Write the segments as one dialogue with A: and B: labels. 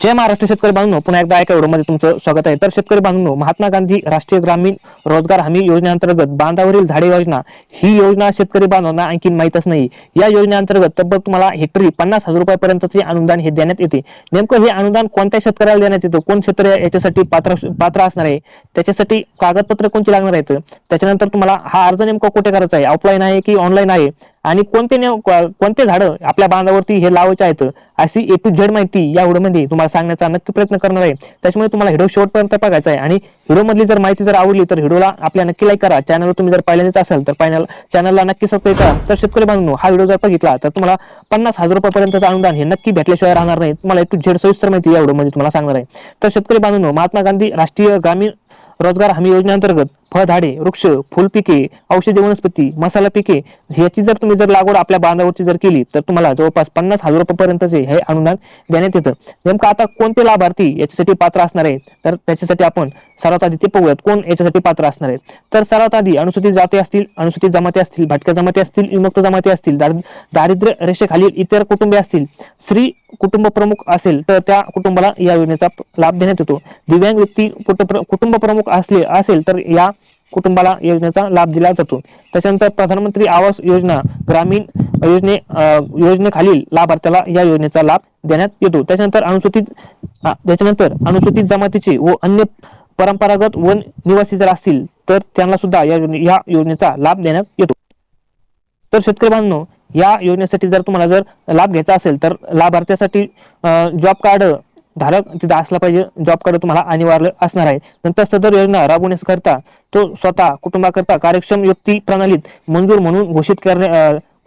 A: जय महाराष्ट्र शेतकरी बांधवनो पुन्हा एकदा एका व्हिडिओमध्ये तुमचं स्वागत आहे. तर शेतकरी बांधवनो महात्मा गांधी राष्ट्रीय ग्रामीण रोजगार हमी योजनेअंतर्गत बांधावरील झाडे योजना ही योजना शेतकरी बांधवांना आणखी माहीतच नाही. या योजनेअंतर्गत तब्बल तुम्हाला हेक्टरी पन्नास हजार रुपयापर्यंतचे अनुदान हे देण्यात येते. नेमकं हे अनुदान कोणत्या शेतकऱ्याला देण्यात येतं? कोण शेतकरी याच्यासाठी पात्र पात्र असणार आहे. त्याच्यासाठी कागदपत्र कोणती लागणार आहेत? त्याच्यानंतर तुम्हाला हा अर्ज नेमका कुठे करायचा आहे? ऑफलाईन आहे की ऑनलाईन आहे? आणि कोणते कोणते झाडं आपल्या बांधावरती हे लावायचे आहेत अशी ए टू झेड माहिती या व्हिडिओमध्ये तुम्हाला सांगण्याचा नक्की प्रयत्न करणार आहे. त्याच्यामुळे तुम्हाला व्हिडिओ शेवटपर्यंत बघायचा आहे. आणि हिडोमधली जर माहिती जर आवडली तर व्हिडिओला आपल्या नक्की लाईक करा. चॅनलवर तुम्ही जर पहिल्यांदाच असाल तर चॅनल चॅनलला नक्की सबस्क्राईब करा. तर शेतकरी बांधून हा व्हिडिओ जर बघितला तर तुम्हाला पन्नास हजार रुपयापर्यंतचं अनुदान हे नक्की भेटल्याशिवाय राहणार नाही. तुम्हाला ए टू झेड सविस्तर माहिती या व्हिडिओमध्ये तुम्हाला सांगणार आहे. तर शेतकरी बांधून महात्मा गांधी राष्ट्रीय ग्रामीण रोजगार हमी योजनेअंतर्गत फळझाडे वृक्ष फुलपिके औषधी वनस्पती मसाला पिके ह्याची जर तुम्ही जर लागवड आपल्या बांधावरची जर केली तर तुम्हाला जवळपास पन्नास हजार रुपयापर्यंतचे हे अनुदान देण्यात येतं. नेमकं आता कोणते लाभार्थी याच्यासाठी पात्र असणार आहेत? तर त्याच्यासाठी आपण सर्वात आधी ते पाहूयात. कोण याच्यासाठी पात्र असणार आहेत? तर सर्वात आधी अनुसूचित जाती असतील अनुसूचित जमाती असतील भटक्या जमाती असतील विमुक्त जमाती असतील दारि- दारिद्र्य रेषेखालील इतर कुटुंबे असतील स्त्री कुटुंब प्रमुख असेल तर त्या कुटुंबाला या योजनेचा लाभ देण्यात येतो. दिव्यांग व्यक्ती कुटुंब कुटुंब प्रमुख असले असेल तर या कुटुंबाला योजनेचा लाभ दिला जातो. त्याच्यानंतर प्रधानमंत्री आवास योजना ग्रामीण योजने योजनेखालील लाभार्थ्याला या योजनेचा लाभ देण्यात येतो. त्याच्यानंतर अनुसूचित त्याच्यानंतर अनुसूचित जमातीचे व अन्य परंपरागत वन निवासी जर असतील तर त्यांना सुद्धा या योजने या योजनेचा लाभ देण्यात येतो. तर शेतकरी बांधनो या योजनेसाठी जर तुम्हाला जर लाभ घ्यायचा असेल तर लाभार्थ्यासाठी जॉब कार्ड धारक तिथं असला पाहिजे. जॉब कार्ड तुम्हाला अनिवार्य असणार आहे. नंतर सदर योजना राबवण्याकरता तो स्वतः कुटुंबाकरता कार्यक्षम युक्ती प्रणालीत मंजूर म्हणून घोषित करणे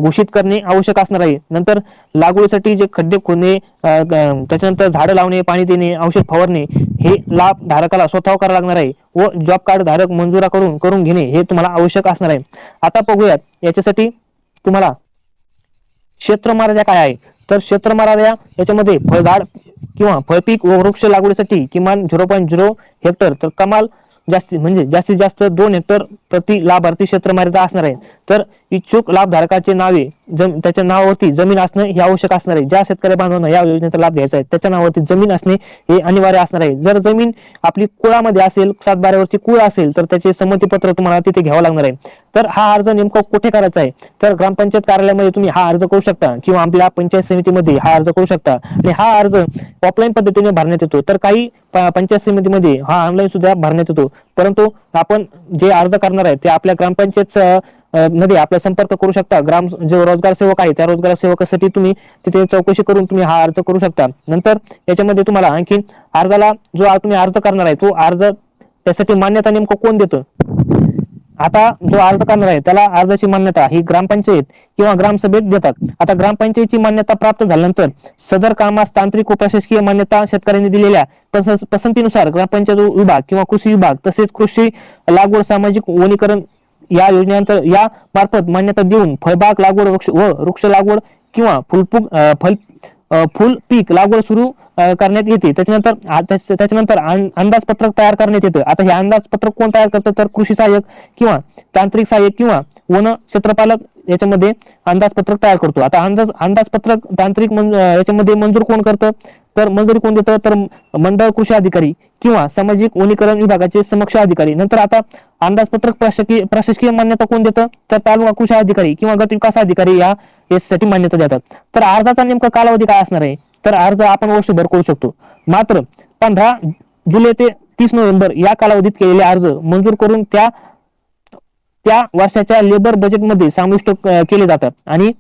A: घोषित करणे आवश्यक असणार आहे. नंतर लागवडीसाठी जे खड्डे खोदणे त्याच्यानंतर झाडं लावणे पाणी देणे औषध फवारणे हे लाभ धारकाला स्वतः करावं लागणार आहे व जॉब कार्ड धारक मंजुरा करून करून घेणे हे तुम्हाला आवश्यक असणार आहे. आता बघूयात याच्यासाठी तुम्हाला क्षेत्र मर्यादा काय आहे? तर क्षेत्र मर्यादा याच्यामध्ये फळझाड किंवा फळपीक व वृक्ष लागवडीसाठी किमान झिरो पॉईंट झिरो हेक्टर तर कमाल जास्तीत म्हणजे जास्तीत जास्त दोन हेक्टर प्रति लाभार्थी क्षेत्र मर्यादा असणार आहे. तर इच्छुक लाभधारकाचे नावे जम त्याच्या नावावरती जमीन असणं हे आवश्यक असणार आहे. ज्या शेतकरी बांधवांना या योजनेचा लाभ घ्यायचा आहे त्याच्या नावावरती जमीन असणे हे अनिवार्य असणार आहे. जर जमीन आपली कुळामध्ये असेल सातबाऱ्यावरती कुळ असेल तर त्याचे संमतीपत्र तुम्हाला तिथे घ्यावं लागणार आहे. तर हा अर्ज नेमका कुठे करायचा आहे? तर ग्रामपंचायत कार्यालयामध्ये तुम्ही हा अर्ज करू शकता किंवा आपल्या पंचायत समितीमध्ये हा अर्ज करू शकता. आणि हा अर्ज ऑफलाईन पद्धतीने भरण्यात येतो. तर काही पंचायत समितीमध्ये हा ऑनलाईन सुद्धा भरण्यात येतो. परंतु आपण जे अर्ज करणार आहे ते आपल्या ग्रामपंचायत मध्ये आपला संपर्क करू शकता. ग्राम जो रोजगार सेवक आहे त्या रोजगार सेवकासाठी तुम्ही तिथे चौकशी करून तुम्ही हा अर्ज करू शकता. नंतर याच्यामध्ये तुम्हाला आणखी अर्जाला जो तुम्ही अर्ज करणार आहे तो अर्ज त्यासाठी मान्यता नेमकं कोण देतं? आता जो अर्ज करणार आहे त्याला अर्जाची मान्यता ही ग्रामपंचायत किंवा ग्रामसभेत देतात. आता ग्रामपंचायतीची मान्यता प्राप्त झाल्यानंतर सदर कामास तांत्रिक व प्रशासकीय मान्यता शेतकऱ्यांनी दिलेल्या पसंतीनुसार ग्रामपंचायत विभाग किंवा कृषी विभाग तसेच कृषी लागवड सामाजिक वनीकरण या योजनेअंतर या मार्फत मान्यता देऊन फळबाग लागवड वृक्ष व वृक्ष लागवड किंवा फुलपूक फल फुल पीक लागवड सुरू करण्यात येते. त्याच्यानंतर त्याच्यानंतर अंदाजपत्रक तयार करण्यात येतं. आता हे अंदाजपत्रक कोण तयार करतं? तर कृषी सहाय्यक किंवा तांत्रिक सहाय्यक किंवा वन क्षेत्रपालक याच्यामध्ये अंदाजपत्रक तयार करतो. आता अंदाज अंदाजपत्रक तांत्रिक याच्यामध्ये मंजूर कोण करतं? तर मंजुरी कोण देतं? तर मंडळ कृषी अधिकारी. किंवा सामाजिक वनीकरण विभागाचे समक्ष अधिकारी. नंतर आता अंदाजपत्रक प्रशासकीय प्रशासकीय मान्यता कोण देतं? तर तालुका कृषी अधिकारी किंवा गट विकास अधिकारी या यासाठी मान्यता देतात. तर अर्जाचा नेमका कालावधी काय असणार आहे? तर अर्ज आपण वर्षभर करू शकतो. मात्र पंधरा जुलै ते तीस नोव्हेंबर या कालावधीत केलेले अर्ज मंजूर करून त्या त्या वर्षाच्या लेबर बजेटमध्ये समाविष्ट केले जातात. आणि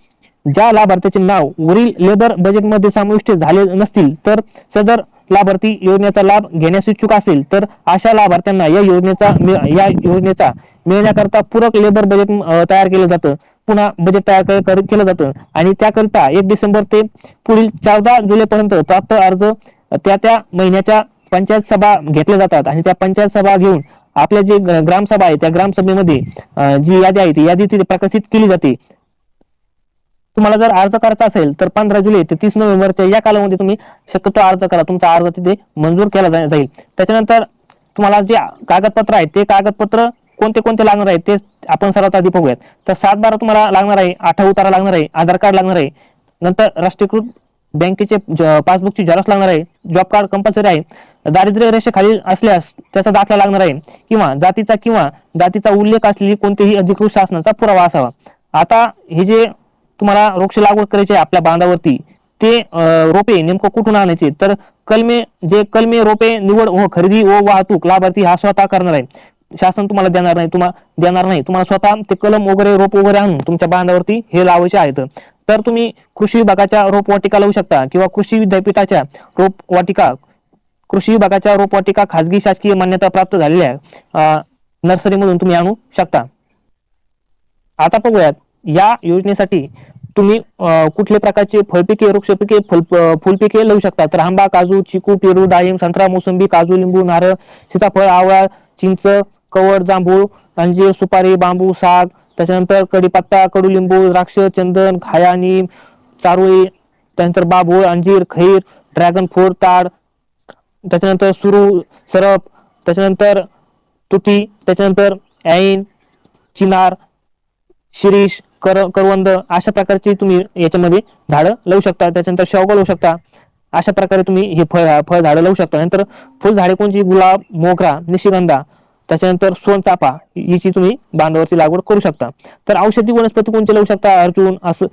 A: ज्या लाभार्थ्याचे नाव वरील लेबर बजेटमध्ये समाविष्ट झाले नसतील तर सदर लाभार्थी योजनेचा लाभ घेण्यास इच्छुक असेल तर अशा लाभार्थ्यांना या योजनेचा या योजनेचा मिळण्याकरता पूरक लेबर बजेट तयार केलं जातं. पुन्हा बजेट तयार केलं जातं. आणि त्याकरिता एक डिसेंबर ते पुढील चौदा जुलैपर्यंत प्राप्त अर्ज त्या त्या महिन्याच्या पंचायत सभा घेतल्या जातात. आणि त्या पंचायत सभा घेऊन आपल्या जे ग्रामसभा आहे त्या ग्रामसभेमध्ये जी यादी आहे ती यादी तिथे प्रकाशित केली जाते. तुम्हाला जर अर्ज करायचा असेल तर पंधरा जुलै ते तीस नोव्हेंबरच्या या कालामध्ये तुम्ही शक्यतो अर्ज करा. तुमचा अर्ज तिथे मंजूर केला जा- जाईल. त्याच्यानंतर तुम्हाला जे कागदपत्र आहे ते कागदपत्र कोणते कोणते लागणार आहे ते आपण सर्वात आधी बघूयात. तर सात बारा तुम्हाला लागणार आहे आठवा उतारा लागणार आहे आधार कार्ड लागणार आहे. नंतर राष्ट्रीयकृत बँकेचे पासबुकची झेरॉक्स लागणार आहे जॉब कार्ड कंपल्सरी आहे. दारिद्र्य रेषेखाली असल्यास त्याचा दाखला लागणार आहे. किंवा जातीचा किंवा जातीचा उल्लेख असलेली कोणतेही अधिकृत शासनाचा पुरावा असावा. आता हे जे तुम्हाला वृक्ष लागवड करायची आहे आपल्या बांधावरती ते रोपे नेमकं कुठून आणायचे? तर कलमे जे कलमे रोपे निवड व खरेदी व वाहतूक लाभार्थी हा स्वतः करणार आहे. शासन तुम्हाला देणार नाही तुम्हाला देणार नाही. तुम्हाला स्वतः ते कलम वगैरे रोप वगैरे आणून तुमच्या बांधावरती हे लावायचे आहेत. तर तुम्ही कृषी विभागाच्या रोपवाटिका लावू शकता किंवा कृषी विद्यापीठाच्या रोपवाटिका कृषी विभागाच्या रोपवाटिका खाजगी शासकीय मान्यता प्राप्त झालेल्या नर्सरीमधून तुम्ही आणू शकता. आता बघूयात या योजनेसाठी तुम्ही कुठल्या प्रकारचे फळपिके वृक्षपिके फुल फुलपिके लावू शकता. तर आंबा काजू चिकू पेरू डाळिंब संत्रा मोसंबी काजू लिंबू नारळ सीताफळ आवळा चिंच कवड जांभूळ अंजीर सुपारी बांबू साग त्याच्यानंतर कडीपत्ता कडुलिंबू द्राक्ष चंदन खाया नीम चारोळी त्यानंतर बाभूळ अंजीर खैर ड्रॅगन फ्रूट ताड त्याच्यानंतर सुरू सरप त्याच्यानंतर तुती त्याच्यानंतर ऐन चिनार शिरीष कर करवंद अशा प्रकारची तुम्ही याच्यामध्ये झाडं लावू शकता. त्याच्यानंतर शेवगा लावू शकता. अशा प्रकारे तुम्ही हे फळ फळ झाडं लावू शकता. नंतर फुल झाडे कोणची? गुलाब मोगरा निशिगंधा त्याच्यानंतर सोनचाफा हिची तुम्ही बांधावरती लागवड करू शकता. तर औषधी वनस्पती कोणती लावू शकता? अर्जुन अस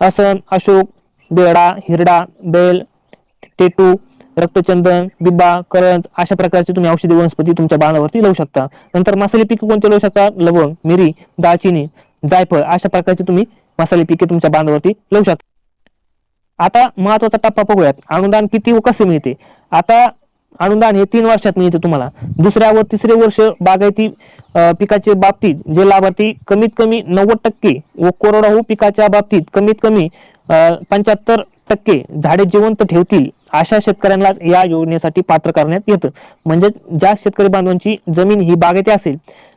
A: आसन अशोक बेडा हिरडा बेल टेटू रक्तचंदन बिब्बा करंज अशा प्रकारचे तुम्ही औषधी वनस्पती तुमच्या बांधावरती लावू शकता. नंतर मसाले पिके कोणते लावू शकता? लवंग मिरी दालचिनी जायफळ अशा प्रकारचे तुम्ही मसाले पिके तुमच्या बांधावरती लावू शकता. आता महत्त्वाचा टप्पा बघूयात. अनुदान किती व कसे मिळते? आता अनुदान हे तीन वर्षात मिळते तुम्हाला. दुसऱ्या व तिसरे वर्ष बागायती पिकाच्या पिकाचे बाबतीत जे लाभार्थी कमीत कमी नव्वद टक्के व कोरडवाहू पिकाच्या बाबतीत कमीत कमी पंच्याहत्तर टक्के झाडे जिवंत ठेवतील अशा शेतकऱ्यांना या योजनेसाठी पात्र करण्यात येतं. म्हणजे ज्या शेतकरी बांधवांची जमीन ही बागायती असेल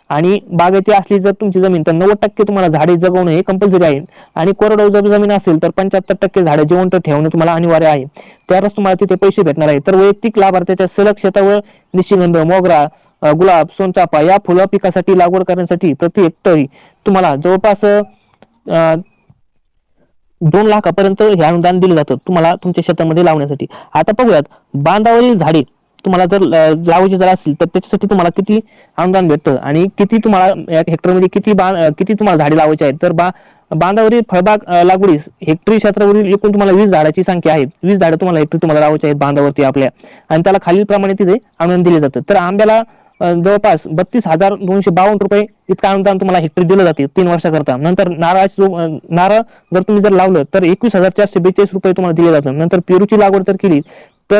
A: आणि बागायती असली जर तुमची जमीन तर नव्वद टक्के तुम्हाला झाडे जगवणं हे कंपल्सरी आहे. आणि कोरडवाहू जर जमीन असेल तर पंच्याहत्तर टक्के झाडे जिवंत ठेवणे तुम्हाला अनिवार्य आहे. त्यावरच तुम्हाला तिथे पैसे भेटणार आहे. तर वैयक्तिक लाभार्थ्याच्या सलग शेतावर निशिगंध मोगरा गुलाब सोनचाफा या फुलं पिकासाठी लागवड करण्यासाठी प्रति हेक्टरी तुम्हाला जवळपास दोन लाखापर्यंत हे अनुदान दिलं जातं तुम्हाला तुमच्या शेतामध्ये लावण्यासाठी. आता बघूयात बांधावरील झाडे तुम्हाला जर लावायची जर असेल तर त्याच्यासाठी तुम्हाला किती अनुदान भेटतं आणि किती तुम्हाला हेक्टरमध्ये किती बा किती तुम्हाला झाडे लावायची आहेत. तर बा बांधावरील फळबाग लागवडीस हेक्टरी क्षेत्रावरील एकूण तुम्हाला वीस झाडाची संख्या आहे वीस झाडं तुम्हाला हेक्टरी तुम्हाला लावायची आहेत बांधावरती आपल्या. आणि त्याला खालील प्रमाणे तिथे अनुदान दिले जातं. तर आंब्याला जवळपास बत्तीस हजार दोनशे बावन्न रुपये इतकं अनुदान तुम्हाला हेक्टरी दिलं जाते तीन वर्षाकरता. नंतर नारळाची जो नारळ जर तुम्ही जर लावलं तर एकवीस हजार चारशे बेचाळीस रुपये तुम्हाला दिले जातं. नंतर पेरूची लागवड जर केली तर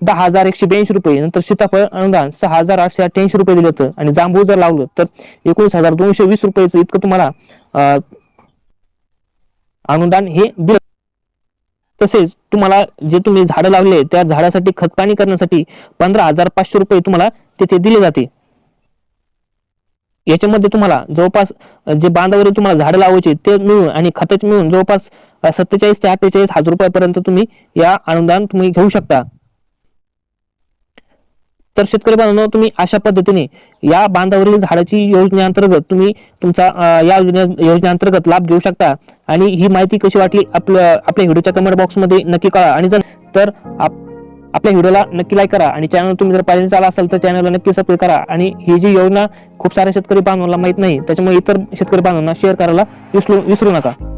A: दहा हजार एकशे ब्याऐंशी रुपये. नंतर सीताफळ अनुदान सहा हजार आठशे अठ्ठ्याऐंशी रुपये दिलं होतं. आणि जांभूळ जर लावलं तर एकोणीस हजार दोनशे वीस रुपयाचं इतकं तुम्हाला अनुदान हे दिलं. तसेच तुम्हाला जे तुम्ही झाडं लावले त्या झाडासाठी खतपाणी करण्यासाठी पंधरा हजार पाचशे रुपये तुम्हाला तिथे दिले जाते. याच्यामध्ये तुम्हाला जवळपास जे बांधावर तुम्हाला झाडं लावायचे ते मिळून आणि खतच मिळून जवळपास सत्तेचाळीस ते अठ्ठेचाळीस हजार रुपयापर्यंत तुम्ही या अनुदान तुम्ही घेऊ शकता. तर शेतकरी बांधवांनो तुम्ही अशा पद्धतीने या बांधावरील झाडाची योजनेअंतर्गत तुम्ही तुमचा या योजनेअंतर्गत लाभ घेऊ शकता. आणि ही माहिती कशी वाटली आपल्या आपल्या व्हिडिओच्या कमेंट बॉक्समध्ये नक्की कळा. आणि जर तर आप- आपल्या व्हिडिओला नक्की लाईक करा. आणि चॅनल तुम्ही जर पाहिजे आला असाल तर चॅनलला नक्की सबस्क्राईब करा. आणि ही जी योजना खूप साऱ्या शेतकरी बांधवांना माहीत नाही त्याच्यामुळे इतर शेतकरी बांधवांना शेअर करायला विसरू विसरू नका.